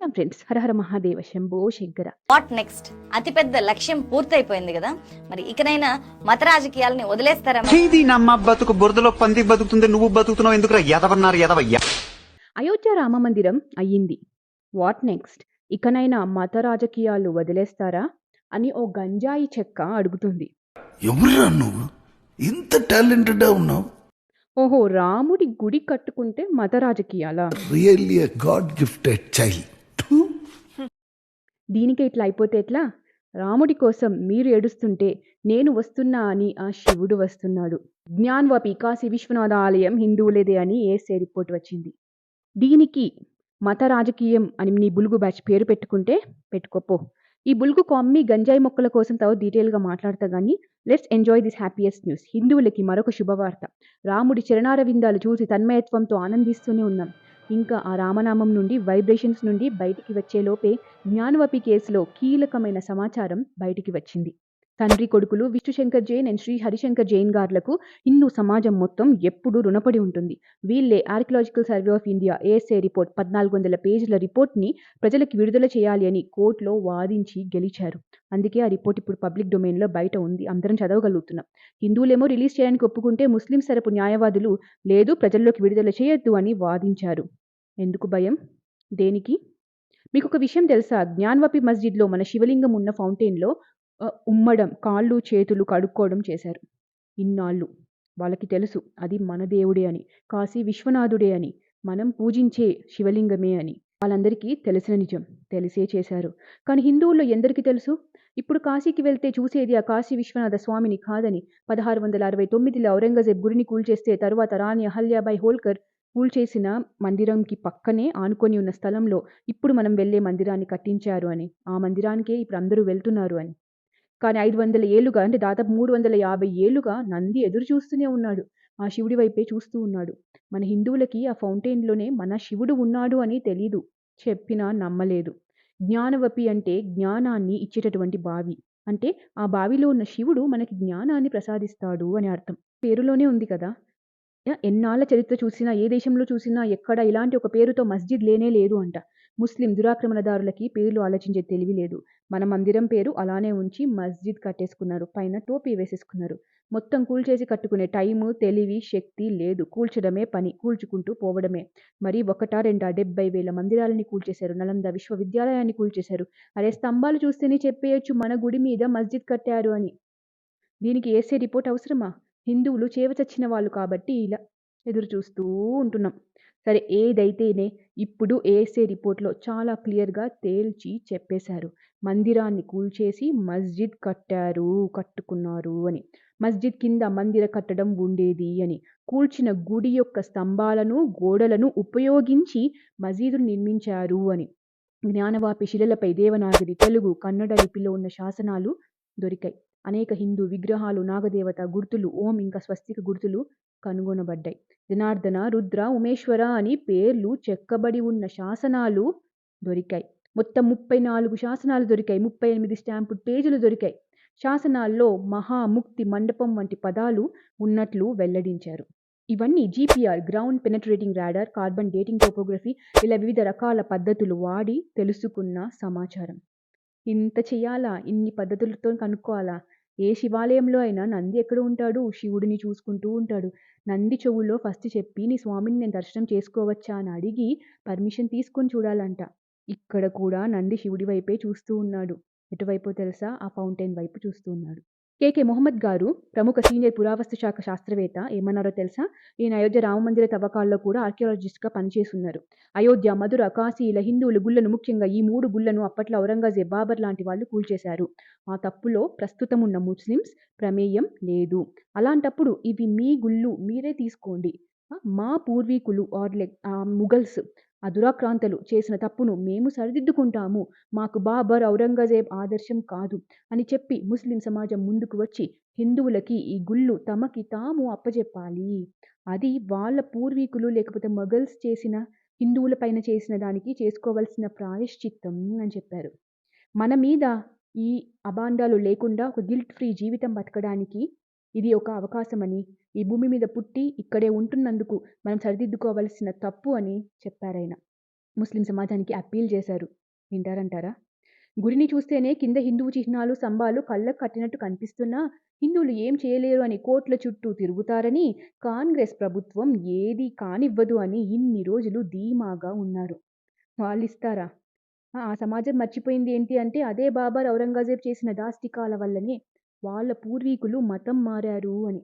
నమస్కారం ఫ్రెండ్స్. హరహర Mahadeva Shambho Shankara. What next అతిపెద్ద లక్ష్యం పూర్తయిపోయింది కదా. మరి ఇకనైనా మత రాజకీయాలని వదిలేస్తారా ఇది నమ్మ బతుకు బురదలో పంది బతుకుతుంది నువ్వు బతుకుతున్నావు ఎందుకురా ఎదవన్నారు ఎదవయ్య అయోధ్య రామ మందిరం అయ్యింది. వాట్ నెక్స్ట్ ఇకనైనా మత రాజకీయాలు వదిలేస్తారా అని ఓ గంజాయి చెక్క అడుగుతుంది. ఎవరురా నువ్వు? ఇంత టాలెంటెడ్ ఉన్నావు. ఓహో రాముడి గుడి కట్టుకుంటే మత రాజకీయాలా? రియల్లీ గాడ్ గిఫ్టెడ్ చైల్డ్ దీనికే ఇట్లా అయిపోతే ఎట్లా? రాముడి కోసం మీరు ఏడుస్తుంటే నేను వస్తున్నా అని ఆ శివుడు వస్తున్నాడు. జ్ఞాన్వపి కాశీ విశ్వనాథ ఆలయం హిందువులేదే అని ఏసే రిపోర్ట్ వచ్చింది. దీనికి మత రాజకీయం అని నీ బులుగు బ్యాచ్ పేరు పెట్టుకుంటే పెట్టుకోపో ఈ బులుగు కొమ్మి గంజాయి మొక్కల కోసం తావు డీటెయిల్గా మాట్లాడతా కానీ let's enjoy this happiest news. హిందువులకి మరొక శుభవార్త. రాముడి చరణార విందాలు చూసి తన్మయత్వంతో ఆనందిస్తూనే ఉన్నాం. ఇంకా ఆ రామనామం నుండి వైబ్రేషన్స్ నుండి బయటికి వచ్చేలోపే జ్ఞానవపి కేసులో కీలకమైన సమాచారం బయటికి వచ్చింది. తండ్రి కొడుకులు విష్ణుశంకర్ జైన్ అండ్ శ్రీ హరిశంకర్ జైన్ గార్లకు హిందూ సమాజం మొత్తం ఎప్పుడూ రుణపడి ఉంటుంది. వీళ్ళే archaeological survey of India ASA report పద్నాలుగు వందల పేజీల రిపోర్ట్ని ప్రజలకు విడుదల చేయాలి అని కోర్టులో వాదించి గెలిచారు. అందుకే ఆ రిపోర్ట్ ఇప్పుడు పబ్లిక్ డొమైన్లో బయట ఉంది. అందరం చదవగలుగుతున్నాం. హిందువులేమో రిలీజ్ చేయడానికి ఒప్పుకుంటే ముస్లిం తరపు న్యాయవాదులు లేదు ప్రజల్లోకి విడుదల చేయొద్దు అని వాదించారు. ఎందుకు భయం? దేనికి? మీకు ఒక విషయం తెలుసా? జ్ఞాన్వపి మస్జిద్లో మన శివలింగం ఉన్న ఫౌంటైన్లో ఉమ్మడం కాళ్ళు చేతులు కడుక్కోవడం చేశారు. ఇన్నాళ్ళు. వాళ్ళకి తెలుసు. అది మన దేవుడే అని. కాశీ విశ్వనాథుడే అని. మనం పూజించే శివలింగమే అని. వాళ్ళందరికీ తెలిసిన నిజం. తెలిసే చేశారు. కానీ హిందువుల్లో ఎందరికీ తెలుసు? ఇప్పుడు కాశీకి వెళ్తే చూసేది ఆ కాశీ విశ్వనాథ స్వామిని కాదని పదహారు వందల అరవై తొమ్మిదిలో ఔరంగజేబ్ గుడిని కూల్చేస్తే తరువాత రాణి అహల్యాబాయి హోల్కర్ కూల్చేసిన మందిరంకి పక్కనే ఆనుకొని ఉన్న స్థలంలో ఇప్పుడు మనం వెళ్ళే మందిరాన్ని కట్టించారు అని. ఆ మందిరానికే ఇప్పుడు అందరూ వెళ్తున్నారు అని. కానీ ఐదు వందల ఏళ్ళుగా అంటే దాదాపు మూడు వందల యాభై ఏళ్ళుగా నంది ఎదురు చూస్తూనే ఉన్నాడు. ఆ శివుడి వైపే చూస్తూ ఉన్నాడు. మన హిందువులకి ఆ ఫౌంటైన్లోనే మన శివుడు ఉన్నాడు అని తెలీదు. చెప్పినా నమ్మలేదు. జ్ఞానవపి అంటే జ్ఞానాన్ని ఇచ్చేటటువంటి బావి. అంటే ఆ బావిలో ఉన్న శివుడు మనకి జ్ఞానాన్ని ప్రసాదిస్తాడు అని అర్థం. పేరులోనే ఉంది కదా. ఎన్నాళ్ళ చరిత్ర చూసినా ఏ దేశంలో చూసినా ఎక్కడ ఇలాంటి ఒక పేరుతో మస్జిద్ లేనే లేదు అంట. ముస్లిం దురాక్రమణదారులకి పేర్లు ఆలోచించే తెలివి లేదు. మన మందిరం పేరు అలానే ఉంచి మస్జిద్ కట్టేసుకున్నారు. పైన టోపీ వేసేసుకున్నారు. మొత్తం కూల్చేసి కట్టుకునే టైము తెలివి శక్తి లేదు. కూల్చడమే పని. కూల్చుకుంటూ పోవడమే. మరి ఒకటా రెండా? డెబ్బై వేల మందిరాలని కూల్చేశారు. నలంద విశ్వవిద్యాలయాన్ని కూల్చేశారు. అరే స్తంభాలు చూస్తేనే చెప్పేయచ్చు మన గుడి మీద మస్జిద్ కట్టారు అని. దీనికి ఏసే రిపోర్ట్ అవసరమా? హిందువులు చేవచచ్చిన వాళ్ళు కాబట్టి ఇలా ఎదురు చూస్తూ ఉంటున్నాం. సరే ఏదైతేనే ఇప్పుడు ఏసే రిపోర్ట్లో చాలా క్లియర్గా తేల్చి చెప్పేశారు. మందిరాన్ని కూల్చేసి మస్జిద్ కట్టారు కట్టుకున్నారు అని. మస్జిద్ కింద మందిర కట్టడం ఉండేది అని. కూల్చిన గుడి యొక్క స్తంభాలను గోడలను ఉపయోగించి మసీదును నిర్మించారు అని. జ్ఞానవాపి శిలలపై దేవనాగరి తెలుగు కన్నడ లిపిలో ఉన్న శాసనాలు దొరికాయి. అనేక హిందూ విగ్రహాలు నాగదేవత గుర్తులు ఓం ఇంకా స్వస్తిక గుర్తులు కనుగొనబడ్డాయి. జనార్దన రుద్ర ఉమేశ్వర అని పేర్లు చెక్కబడి ఉన్న శాసనాలు దొరికాయి. మొత్తం ముప్పై నాలుగు శాసనాలు దొరికాయి. ముప్పై ఎనిమిది స్టాంపు పేజీలు దొరికాయి. శాసనాల్లో మహాముక్తి మండపం వంటి పదాలు ఉన్నట్లు వెల్లడించారు. ఇవన్నీ GPR ground penetrating radar carbon dating topography ఇలా వివిధ రకాల పద్ధతులు వాడి తెలుసుకున్న సమాచారం. ఇంత చెయ్యాలా? ఇన్ని పద్ధతులతో కనుక్కోవాలా? ఏ శివాలయంలో అయినా నంది ఎక్కడ ఉంటాడు? శివుడిని చూసుకుంటూ ఉంటాడు. నంది చెవుల్లో ఫస్ట్ చెప్పి నీ స్వామిని నేను దర్శనం చేసుకోవచ్చా? అని అడిగి పర్మిషన్ తీసుకొని చూడాలంట. ఇక్కడ కూడా నంది శివుడి వైపే చూస్తూ ఉన్నాడు. ఎటువైపో తెలుసా? ఆ ఫౌంటైన్ వైపు చూస్తూ ఉన్నాడు. కేకే మొహమ్మద్ గారు ప్రముఖ సీనియర్ పురావస్తు శాఖ శాస్త్రవేత్త ఏమన్నారో తెలుసా? ఈయన అయోధ్య రామమందిర తవ్వకాల్లో కూడా ఆర్కియాలజిస్ట్గా పనిచేస్తున్నారు అయోధ్య మధుర కాశీ ఇలా హిందువుల గుళ్ళను ముఖ్యంగా ఈ మూడు గుళ్ళను అప్పట్లో ఔరంగజేబ్ బాబర్ లాంటి వాళ్ళు కూల్చేశారు. ఆ తప్పులో ప్రస్తుతం ఉన్న ముస్లిమ్స్ ప్రమేయం లేదు. అలాంటప్పుడు ఇవి మీ గుళ్ళు మీరే తీసుకోండి. మా పూర్వీకులు ఆర్ లైక్ ముఘల్స్ ఆ దురాక్రాంతలు చేసిన తప్పును మేము సరిదిద్దుకుంటాము. మాకు బాబర్ ఔరంగజేబ్ ఆదర్శం కాదు అని చెప్పి ముస్లిం సమాజం ముందుకు వచ్చి హిందువులకి ఈ గుళ్ళు తమకి తాము అప్పజెప్పాలి. అది వాళ్ళ పూర్వీకులు లేకపోతే మొఘల్స్ చేసిన హిందువుల పైన చేసిన దానికి చేసుకోవాల్సిన ప్రాయశ్చిత్తం అని చెప్పారు. మన మీద ఈ అబాండాలు లేకుండా ఒక గిల్ట్ ఫ్రీ జీవితం బతకడానికి ఇది ఒక అవకాశమని ఈ భూమి మీద పుట్టి ఇక్కడే ఉంటున్నందుకు మనం సరిదిద్దుకోవలసిన తప్పు అని చెప్పారాయన. ముస్లిం సమాజానికి అప్పీల్ చేశారు. వింటారంటారా? గురిని చూస్తేనే కింద హిందువు చిహ్నాలు స్తంభాలు కళ్ళకు కట్టినట్టు కనిపిస్తున్నా హిందువులు ఏం చేయలేరు అని కోట్ల చుట్టూ తిరుగుతారని కాంగ్రెస్ ప్రభుత్వం ఏది కానివ్వదు అని ఇన్ని రోజులు ధీమాగా ఉన్నారు. వాళ్ళు ఇస్తారా ఆ ఆ సమాజం మర్చిపోయింది ఏంటి అంటే అదే బాబర్ ఔరంగజేబ్ చేసిన దాష్టికాల వల్లనే వాళ్ళ పూర్వీకులు మతం మారారు అని.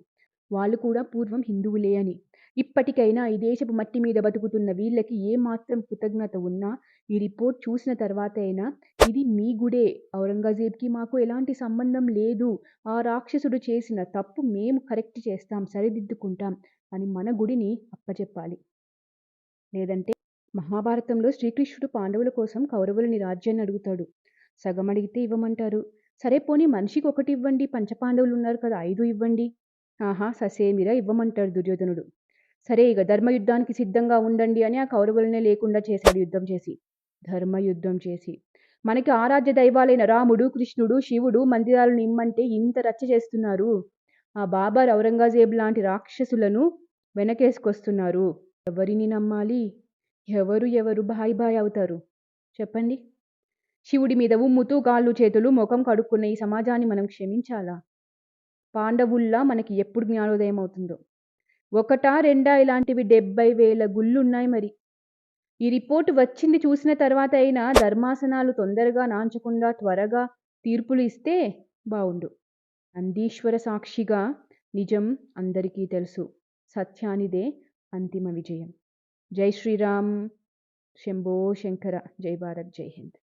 వాళ్ళు కూడా పూర్వం హిందువులే అని. ఇప్పటికైనా ఈ దేశపు మట్టి మీద బతుకుతున్న వీళ్ళకి ఏమాత్రం కృతజ్ఞత ఉన్నా ఈ రిపోర్ట్ చూసిన తర్వాత అయినా ఇది మీ గుడే. ఔరంగజేబ్కి మాకు ఎలాంటి సంబంధం లేదు. ఆ రాక్షసుడు చేసిన తప్పు మేము కరెక్ట్ చేస్తాం సరిదిద్దుకుంటాం అని మన గుడిని అప్పచెప్పాలి లేదంటే మహాభారతంలో శ్రీకృష్ణుడు పాండవుల కోసం కౌరవులని రాజ్యాన్ని అడుగుతాడు. సగం అడిగితే ఇవ్వమంటారు. సరే పోనీ మనిషికి ఒకటి ఇవ్వండి పంచపాండవులు ఉన్నారు కదా ఐదు ఇవ్వండి. ఆహా ససేమిరా ఇవ్వమంటాడు దుర్యోధనుడు. సరే ఇక ధర్మయుద్ధానికి సిద్ధంగా ఉండండి అని ఆ కౌరవులనే లేకుండా చేశాడు యుద్ధం చేసి. ధర్మయుద్ధం చేసి. మనకి ఆరాధ్య దైవాలైన రాముడు కృష్ణుడు శివుడు మందిరాలను ఇమ్మంటే ఇంత రచ్చ చేస్తున్నారు. ఆ బాబర్ ఔరంగజేబ్ లాంటి రాక్షసులను వెనకేసుకొస్తున్నారు. ఎవరిని నమ్మాలి? ఎవరు ఎవరు బాయ్ బాయ్ అవుతారు? చెప్పండి. శివుడి మీద ఉమ్ముతూ కాళ్ళు చేతులు ముఖం కడుక్కున్న ఈ సమాజాన్ని మనం క్షమించాలా? పాండవుల్లా మనకి ఎప్పుడు జ్ఞానోదయం అవుతుందో? ఒకటా రెండా ఇలాంటివి డెబ్బై వేల గుళ్ళున్నాయి మరి. ఈ రిపోర్ట్ వచ్చింది చూసిన తర్వాత అయినా ధర్మాసనాలు తొందరగా నాంచకుండా త్వరగా తీర్పులు ఇస్తే బావుండు. నందీశ్వర సాక్షిగా నిజం అందరికీ తెలుసు. సత్యానిదే అంతిమ విజయం. జై శ్రీరామ్. శంభో శంకర. జై భారత్. జై హింద్.